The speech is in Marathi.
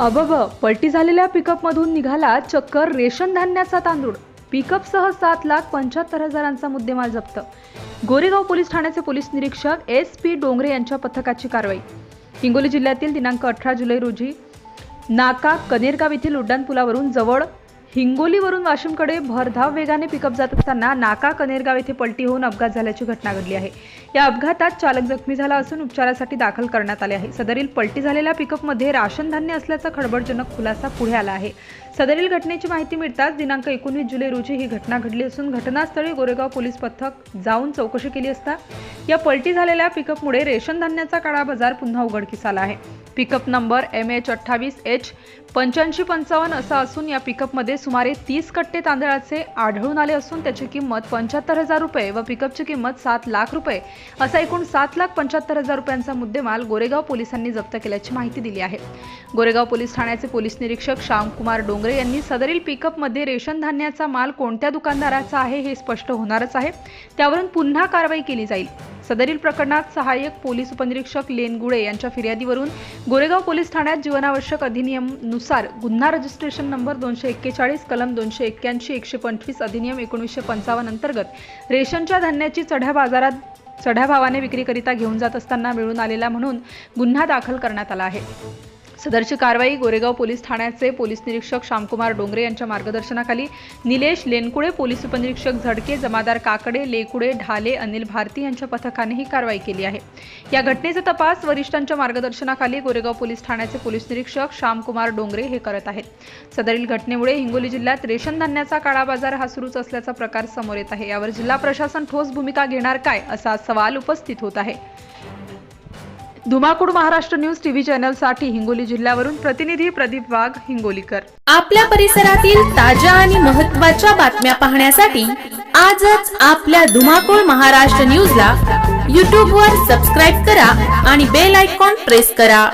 अबब पलटी झालेल्या पिकअपमधून निघाला चक्कर रेशन धान्याचा तांदूळ. पिकअपसह सात लाख पंच्याहत्तर हजारांचा मुद्देमाल जप्त. गोरेगाव पोलीस ठाण्याचे पोलीस निरीक्षक एस पी डोंगरे यांच्या पथकाची कारवाई. हिंगोली जिल्ह्यातील दिनांक अठरा जुलै रोजी नाका कनेरगाव येथील उड्डाणपुलावरून जवळ हिंगोलीवरून वाशिमकडे भरधाव वेगाने पिकअप जात असताना नाका कनेरगाव येथे पलटी होऊन अपघात झाल्याची घटना घडली आहे. या अपघातात चालक जखमी झाला असून उपचारासाठी दाखल करण्यात आले आहे. सदरील पलटी झालेल्या पिकअपमध्ये राशन धान्य असल्याचा खळबळजनक खुलासा पुढे आला आहे. सदरील घटनेची माहिती मिळताच दिनांक एकोणीस जुलै रोजी ही घटना घडली असून घटनास्थळी गोरेगाव पोलीस पथक जाऊन चौकशी केली असता या पलटी झालेल्या पिकअपमुळे रेशन धान्याचा काळा बाजार पुन्हा उघडकीस आला आहे. पिकअप नंबर एम एच अठ्ठावीस एच पंच्याऐंशी पंचावन्न असा असून या पिकअपमध्ये सुमारे तीस कट्टे तांदळाचे आढळून आले असून त्याची किंमत पंच्याहत्तर हजार रुपये व पिकअपची किंमत सात लाख रुपये असा एकूण सात लाख पंच्याहत्तर हजार रुपयांचा मुद्देमाल गोरेगाव पोलिसांनी जप्त केल्याची माहिती दिली आहे. गोरेगाव पोलीस ठाण्याचे पोलीस निरीक्षक श्यामकुमार डोंगरे यांनी सदरील पिकअपमध्ये रेशन धान्याचा माल कोणत्या दुकानदाराचा आहे हे स्पष्ट होणारच आहे. त्यावरून पुन्हा कारवाई केली जाईल. सदरील प्रकरणात सहाय्यक पोलीस उपनिरीक्षक लेनगुळे यांच्या फिर्यादीवरून गोरेगाव पोलीस ठाण्यात जीवनावश्यक अधिनियमनुसार गुन्हा रजिस्ट्रेशन नंबर दोनशे एक्केचाळीस कलम दोनशे एक्क्याऐंशी एकशे पंचवीस अधिनियम एकोणीसशे पंचावन्न अंतर्गत रेशनच्या धान्याची चढ्या बाजारात चढ्या भावाने विक्रीकरिता घेऊन जात असताना मिळून आलेला म्हणून गुन्हा दाखल करण्यात आला आहे. सदरची कारवाई गोरेगाव पोलीस ठाण्याचे पोलीस निरीक्षक श्यामकुमार डोंगरे यांच्या मार्गदर्शनाखाली. निलेश लेनकुळे पोलीस उपनिरीक्षक झडके जमादार काकडे लेकुडे ढाले अनिल भारती यांच्या पथकाने ही कारवाई केली आहे. या घटनेचा तपास वरिष्ठांच्या मार्गदर्शनाखाली गोरेगाव पोलीस ठाण्याचे पोलीस निरीक्षक श्यामकुमार डोंगरे हे करत आहेत. सदरील घटनेमुळे हिंगोली जिल्ह्यात रेशन धान्याचा काळा बाजार हा सुरूच असल्याचा प्रकार समोर येत आहे. यावर जिल्हा प्रशासन ठोस भूमिका घेणार काय असा सवाल उपस्थित होत आहे. धुमाकूड महाराष्ट्र न्यूज टीव्ही चॅनलसाठी हिंगोली जिल्ह्यावरून प्रतिनिधी प्रदीप वाघ हिंगोलीकर. आपल्या परिसरातील ताज्या आणि महत्त्वाच्या बातम्या पाहण्यासाठी आजच आपल्या धुमाकूळ महाराष्ट्र न्यूजला यूट्यूबवर वर सबस्क्राईब करा आणि बेल आयकॉन प्रेस करा.